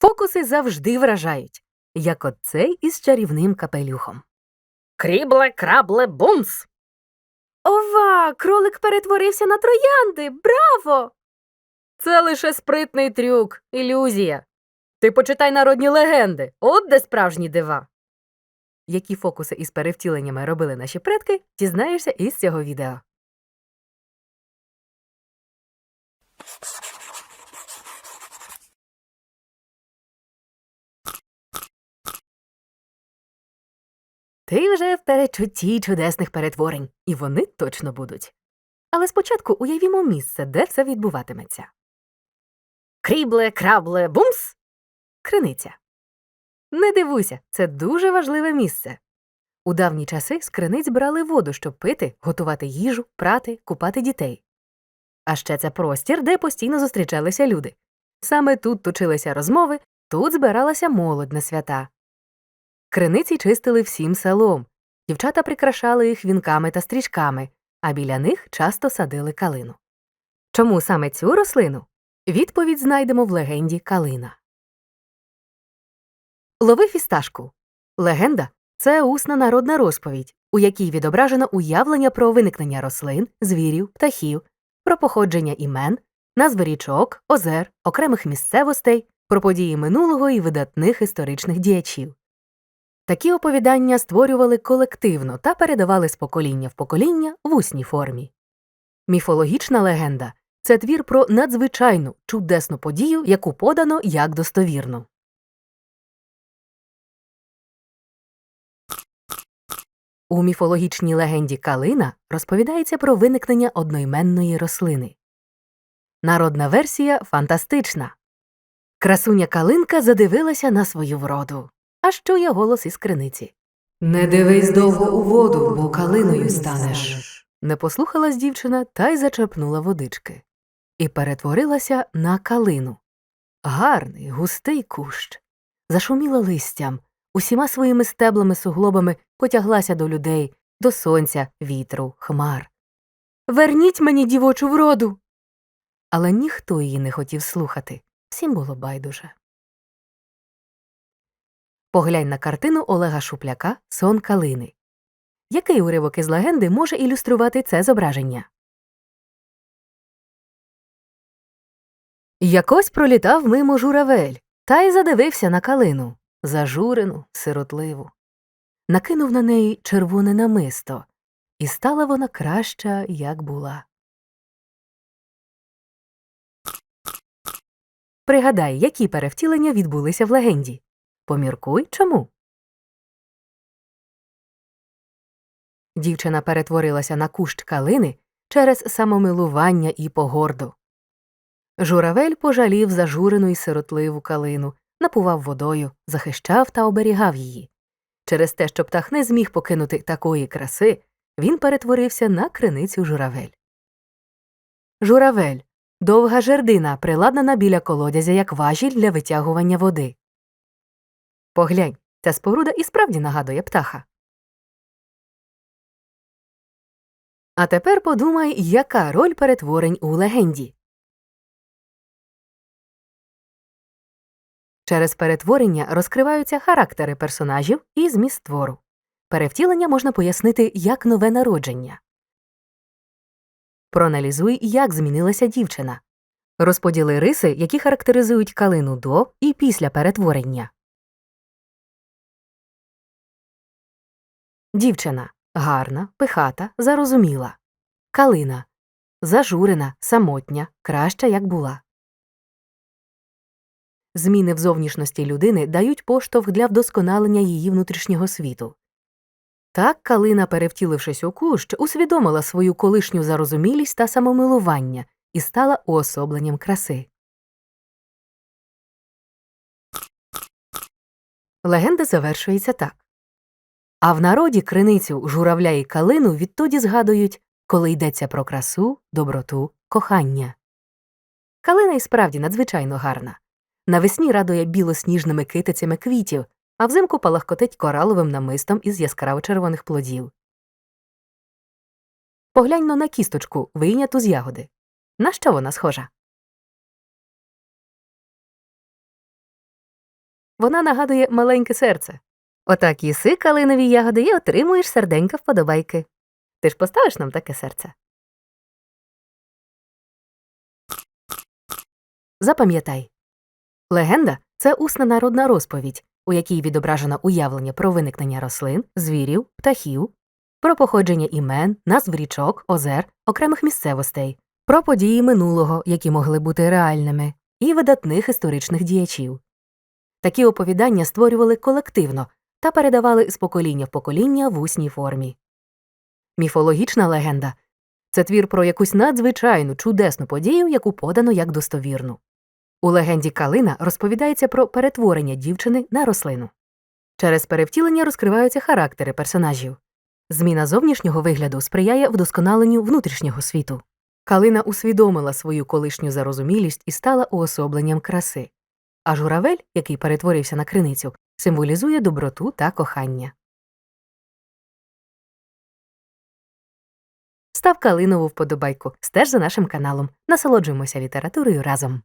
Фокуси завжди вражають, як оцей із чарівним капелюхом. Крібле, крабле, бумс. Ова, кролик перетворився на троянди. Браво! Це лише спритний трюк, ілюзія. Ти почитай народні легенди. От де справжні дива. Які фокуси із перевтіленнями робили наші предки, дізнаєшся із цього відео. Ти вже в перечутті чудесних перетворень, і вони точно будуть. Але спочатку уявімо місце, де все відбуватиметься. Крібле, крабле, бумс. Криниця. Не дивуйся, це дуже важливе місце. У давні часи з криниць брали воду, щоб пити, готувати їжу, прати, купати дітей. А ще це простір, де постійно зустрічалися люди. Саме тут точилися розмови, тут збиралася молодь на свята. Криниці чистили всім селом. Дівчата прикрашали їх вінками та стрічками, а біля них часто садили калину. Чому саме цю рослину? Відповідь знайдемо в легенді Калина. Лови фісташку. Легенда це усна народна розповідь, у якій відображено уявлення про виникнення рослин, звірів, птахів, про походження імен, назви річок, озер, окремих місцевостей, про події минулого і видатних історичних діячів. Такі оповідання створювали колективно та передавали з покоління в покоління в усній формі. Міфологічна легенда це твір про надзвичайну чудесну подію, яку подано як достовірну. У міфологічній легенді Калина розповідається про виникнення одноіменної рослини. Народна версія фантастична. Красуня Калинка задивилася на свою вроду, аж чує голос із криниці. Не дивись довго у воду, бо калиною станеш. Не послухалась дівчина та й зачерпнула водички. І перетворилася на калину. Гарний, густий кущ. Зашуміла листям, усіма своїми стеблами суглобами потяглася до людей, до сонця, вітру, хмар. Верніть мені дівочу вроду. Але ніхто її не хотів слухати, всім було байдуже. Поглянь на картину Олега Шупляка Сон калини. Який уривок із легенди може ілюструвати це зображення? Якось пролітав мимо журавель та й задивився на калину, зажурену, сиротливу. Накинув на неї червоне намисто, і стала вона краща, як була. Пригадай, які перевтілення відбулися в легенді. Поміркуй чому. Дівчина перетворилася на кущ калини через самомилування і погорду. Журавель пожалів зажурену й сиротливу калину, напував водою, захищав та оберігав її. Через те, що птах не зміг покинути такої краси, він перетворився на криницю журавель. Журавель довга жердина, приладнана біля колодязя як важіль для витягування води. Поглянь, ця споруда і справді нагадує птаха. А тепер подумай, яка роль перетворень у легенді. Через перетворення розкриваються характери персонажів і зміст твору. Перевтілення можна пояснити як нове народження. Проаналізуй, як змінилася дівчина. Розподіли риси, які характеризують калину до і після перетворення. Дівчина гарна, пихата, зарозуміла. Калина зажурена, самотня, краща, як була. Зміни в зовнішності людини дають поштовх для вдосконалення її внутрішнього світу. Так калина, перевтілившись у кущ, усвідомила свою колишню зарозумілість та самомилування і стала уособленням краси. Легенда завершується так. А в народі криницю журавля і калину відтоді згадують, коли йдеться про красу, доброту, кохання. Калина і справді надзвичайно гарна. Навесні радує білосніжними китицями квітів, а взимку палахкотить кораловим намистом із яскраво червоних плодів. Погляньмо на кісточку, вийняту з ягоди. На що вона схожа? Вона нагадує маленьке серце. Отак їси калинові ягоди і отримуєш серденька вподобайки. Ти ж поставиш нам таке серце? Запам'ятай. Легенда це усна народна розповідь, у якій відображено уявлення про виникнення рослин, звірів, птахів, про походження імен, назв річок, озер, окремих місцевостей, про події минулого, які могли бути реальними, і видатних історичних діячів. Такі оповідання створювали колективно та передавали з покоління в покоління в усній формі. Міфологічна легенда це твір про якусь надзвичайну чудесну подію, яку подано як достовірну. У легенді Калина розповідається про перетворення дівчини на рослину. Через перевтілення розкриваються характери персонажів. Зміна зовнішнього вигляду сприяє вдосконаленню внутрішнього світу. Калина усвідомила свою колишню зарозумілість і стала уособленням краси. А журавель, який перетворився на криницю, символізує доброту та кохання. Став калинову вподобайку, стеж за нашим каналом. Насолоджуємося літературою разом.